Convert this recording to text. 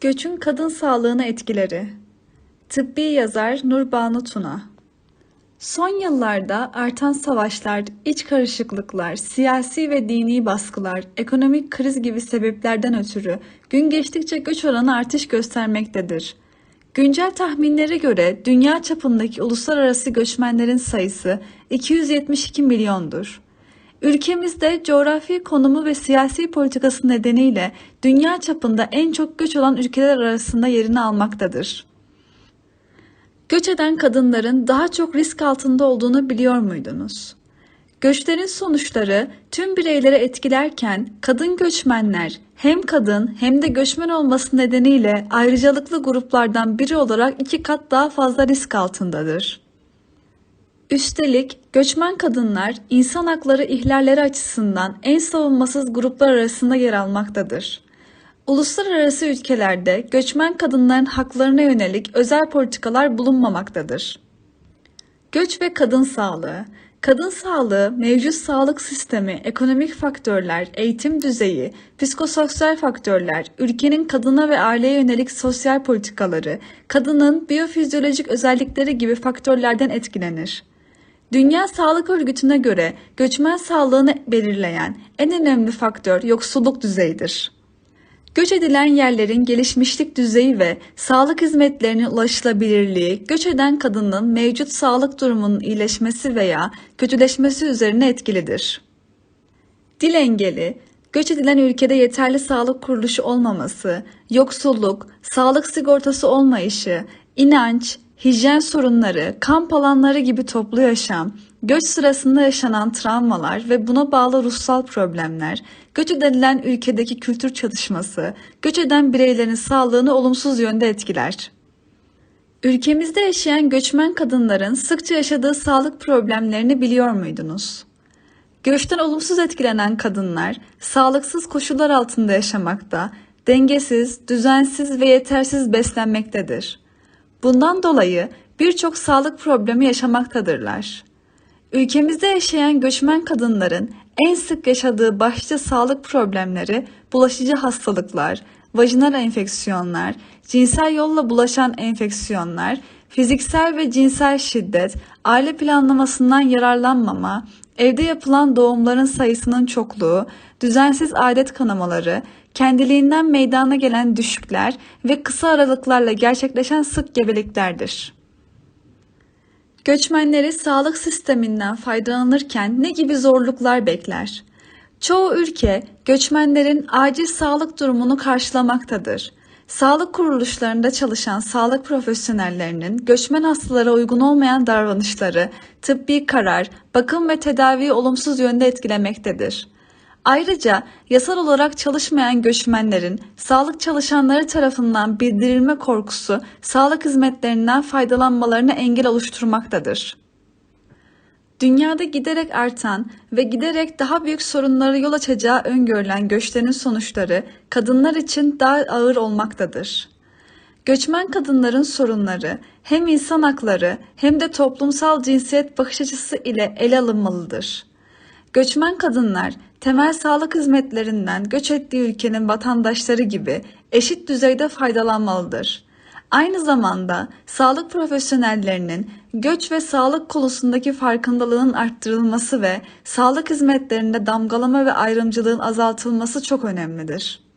Göçün kadın sağlığına etkileri. Tıbbi yazar Nurbanu Tuna. Son yıllarda artan savaşlar, iç karışıklıklar, siyasi ve dini baskılar, ekonomik kriz gibi sebeplerden ötürü gün geçtikçe göç oranı artış göstermektedir. Güncel tahminlere göre dünya çapındaki uluslararası göçmenlerin sayısı 272 milyondur. Ülkemizde coğrafi konumu ve siyasi politikası nedeniyle dünya çapında en çok göç olan ülkeler arasında yerini almaktadır. Göç eden kadınların daha çok risk altında olduğunu biliyor muydunuz? Göçlerin sonuçları tüm bireyleri etkilerken kadın göçmenler hem kadın hem de göçmen olması nedeniyle ayrıcalıklı gruplardan biri olarak iki kat daha fazla risk altındadır. Üstelik göçmen kadınlar insan hakları ihlalleri açısından en savunmasız gruplar arasında yer almaktadır. Uluslararası ülkelerde göçmen kadınların haklarına yönelik özel politikalar bulunmamaktadır. Göç ve kadın sağlığı Kadın sağlığı, mevcut sağlık sistemi, ekonomik faktörler, eğitim düzeyi, psikososyal faktörler, ülkenin kadına ve aileye yönelik sosyal politikaları, kadının biyofizyolojik özellikleri gibi faktörlerden etkilenir. Dünya Sağlık Örgütü'ne göre göçmen sağlığını belirleyen en önemli faktör yoksulluk düzeyidir. Göç edilen yerlerin gelişmişlik düzeyi ve sağlık hizmetlerinin ulaşılabilirliği, göç eden kadının mevcut sağlık durumunun iyileşmesi veya kötüleşmesi üzerine etkilidir. Dil engeli, göç edilen ülkede yeterli sağlık kuruluşu olmaması, yoksulluk, sağlık sigortası olmayışı, inanç, hijyen sorunları, kamp alanları gibi toplu yaşam, göç sırasında yaşanan travmalar ve buna bağlı ruhsal problemler, göç edilen ülkedeki kültür çatışması, göç eden bireylerin sağlığını olumsuz yönde etkiler. Ülkemizde yaşayan göçmen kadınların sıkça yaşadığı sağlık problemlerini biliyor muydunuz? Göçten olumsuz etkilenen kadınlar sağlıksız koşullar altında yaşamakta, dengesiz, düzensiz ve yetersiz beslenmektedir. Bundan dolayı birçok sağlık problemi yaşamaktadırlar. Ülkemizde yaşayan göçmen kadınların en sık yaşadığı başlıca sağlık problemleri bulaşıcı hastalıklar, vajinal enfeksiyonlar, cinsel yolla bulaşan enfeksiyonlar, fiziksel ve cinsel şiddet, aile planlamasından yararlanmama, evde yapılan doğumların sayısının çokluğu, düzensiz adet kanamaları, kendiliğinden meydana gelen düşükler ve kısa aralıklarla gerçekleşen sık gebeliklerdir. Göçmenleri sağlık sisteminden faydalanırken ne gibi zorluklar bekler? Çoğu ülke göçmenlerin acil sağlık durumunu karşılamaktadır. Sağlık kuruluşlarında çalışan sağlık profesyonellerinin göçmen hastalara uygun olmayan davranışları, tıbbi karar, bakım ve tedaviyi olumsuz yönde etkilemektedir. Ayrıca yasal olarak çalışmayan göçmenlerin sağlık çalışanları tarafından bildirilme korkusu sağlık hizmetlerinden faydalanmalarına engel oluşturmaktadır. Dünyada giderek artan ve giderek daha büyük sorunlara yol açacağı öngörülen göçlerin sonuçları kadınlar için daha ağır olmaktadır. Göçmen kadınların sorunları hem insan hakları hem de toplumsal cinsiyet bakış açısı ile ele alınmalıdır. Göçmen kadınlar temel sağlık hizmetlerinden göç ettiği ülkenin vatandaşları gibi eşit düzeyde faydalanmalıdır. Aynı zamanda sağlık profesyonellerinin göç ve sağlık konusundaki farkındalığın arttırılması ve sağlık hizmetlerinde damgalama ve ayrımcılığın azaltılması çok önemlidir.